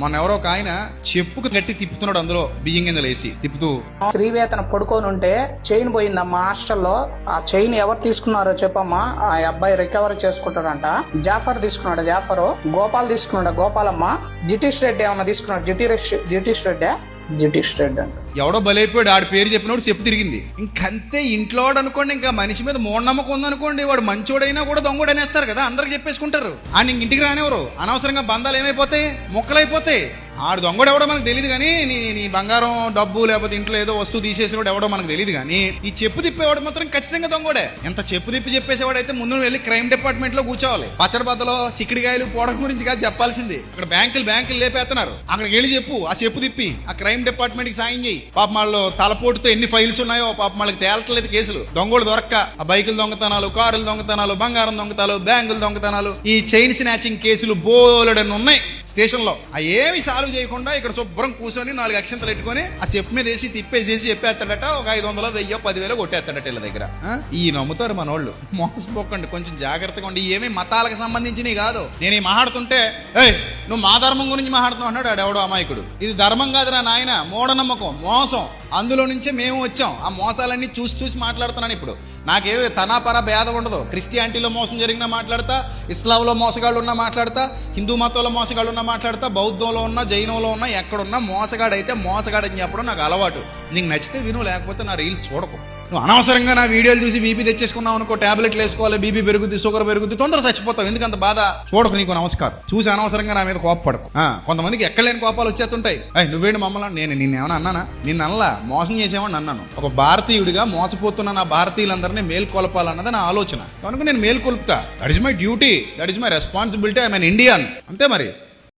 మొన్న ఎవరో ఒక ఆయన చెప్పుకు గట్టి తిప్పుతున్నాడు అందులో బియ్యం గింజలు వేసి తిప్పుతూ. శ్రీవేతన పడుకొని ఉంటే చైన్ పోయిందమ్మా హాస్టల్లో. ఆ చైన్ ఎవరు తీసుకున్నారో చెప్పమ్మా. ఆ అబ్బాయి రికవర్ చేసుకుంటాడంట. జాఫర్ తీసుకున్నాడు జాఫర్. గోపాల్ తీసుకున్నాడు గోపాలమ్మ. జిటీష్ రెడ్డి ఏమన్నా తీసుకున్నాడు? జిటీష్ జిటీష్ రెడ్డి. అంట. ఎవడో బలైపోయాడు ఆడి పేరు చెప్పినప్పుడు చెప్పు తిరిగింది. ఇంకంతే ఇంట్లో వాడు అనుకోండి ఇంకా మనిషి మీద మూఢనమ్మకం ఉందనుకోండి వాడు మంచోడైనా కూడా దొంగోడు అనేస్తారు కదా అందరికి చెప్పేసుకుంటారు. ఆయన ఇంటికి రానివ్వరు. అనవసరంగా బంధాలు ఏమైపోతాయి? మొక్కలైపోతాయి. ఆడు దొంగడు ఎవడో మనకు తెలియదు కానీ నీ నీ బంగారం డబ్బు లేకపోతే ఇంట్లో ఏదో వస్తువు తీసేసేవాడు ఎవడో మనకు తెలియదు కానీ ఈ చెప్పు తిప్పేవాడు మాత్రం ఖచ్చితంగా దొంగోడే. ఎంత చెప్పు తిప్పి చెప్పేసేవాడు అయితే ముందు వెళ్ళి క్రైమ్ డిపార్ట్మెంట్లో కూర్చోవాలి. పచ్చడి బద్దలో చిక్కుడికాయలు పోవడం గురించి కాదు చెప్పాల్సింది. అక్కడ బ్యాంకులు బ్యాంకులు లేపేస్తున్నారు అక్కడికి వెళ్ళి చెప్పు ఆ చెప్పు తిప్పి ఆ క్రైమ్ డిపార్ట్మెంట్కి సాయం చేయి. పాప వాళ్ళు తలపోటుతో ఎన్ని ఫైల్స్ ఉన్నాయో పాప వాళ్ళకి తేలట్లేదు కేసులు. దొంగోడు దొరక్క. ఆ బైకులు దొంగతనాలు కారులు దొంగతనాలు బంగారం దొంగతనాలు బ్యాంకులు దొంగతనాలు ఈ చైన్ స్నాచింగ్ కేసులు బోలెడన్ని ఉన్నాయి స్టేషన్లో ఆ ఏమి సాల్వ్ చేయకుండా ఇక్కడ శుభ్రం కూర్చొని నాలుగు అక్షంతలు పెట్టుకొని ఆ చెప్పు మీద వేసి తిప్పేసేసి చెప్పేస్తాడట ఒక ఐదు వందలు వెయ్యో పదివేలు కొట్టేస్తాడట వీళ్ళ దగ్గర? ఈ నమ్ముతారు మనోళ్ళు. మోసపోకండి కొంచెం జాగ్రత్తగా ఉండి ఏమీ మతాలకు సంబంధించినవి కాదు. నేను ఈ మాట్లాడుతుంటే ఏయ్ నువ్వు మా ధర్మం గురించి మాట్లాడుతున్నావు అన్నాడు ఆడెవడో అమాయకుడు. ఇది ధర్మం కాదురా నాయన మూఢనమ్మకం మోసం. అందులో నుంచే మేము వచ్చాం. ఆ మోసాలన్నీ చూసి చూసి మాట్లాడుతున్నాను ఇప్పుడు. నాకేవి తనాపర భేదం ఉండదు. క్రిస్టియానిటీలో మోసం జరిగినా మాట్లాడతా ఇస్లాంలో మోసగాళ్ళు ఉన్నా మాట్లాడతా హిందూ మతంలో మోసగాళ్ళు ఉన్నా మాట్లాడతా బౌద్ధంలో ఉన్నా జైనంలో ఉన్నా ఎక్కడున్నా మోసగాడైతే మోసగాడని చెప్పడం నాకు అలవాటు. నీకు నచ్చితే విను లేకపోతే నా రీల్స్ చూడకు. నువ్వు అనవసరంగా నా వీడియోలు చూసి బీపీ తెచ్చేసుకున్నావు అనుకో టాబ్లెట్లు వేసుకోవాలి బీపీ పెరుగుద్ది షుగర్ పెరుగుద్ది తొందర చచ్చిపోతావు. ఎందుకంత బాధ? చూడకు నీకు నమస్కారం. చూసి అనవసరంగా నా మీద కోపపడకు. ఆ, కొంతమందికి ఎక్కడలేని కోపాలు వచ్చేస్తుంటాయి. అయ్యి నువ్వేంటి మమ్మల్ని? నేను నిన్న ఏమైనా అన్నానా? నిన్న అనలా? మోసం చేసేవాడిని అన్నాను. ఒక భారతీయుడిగా మోసపోతున్న నా భారతీయులందరినీ మేల్కొలపాలన్నది నా ఆలోచన. కనుక నేను మేల్కొల్పుతా. That is my duty that is my responsibility I mean Indian అంతే మరి.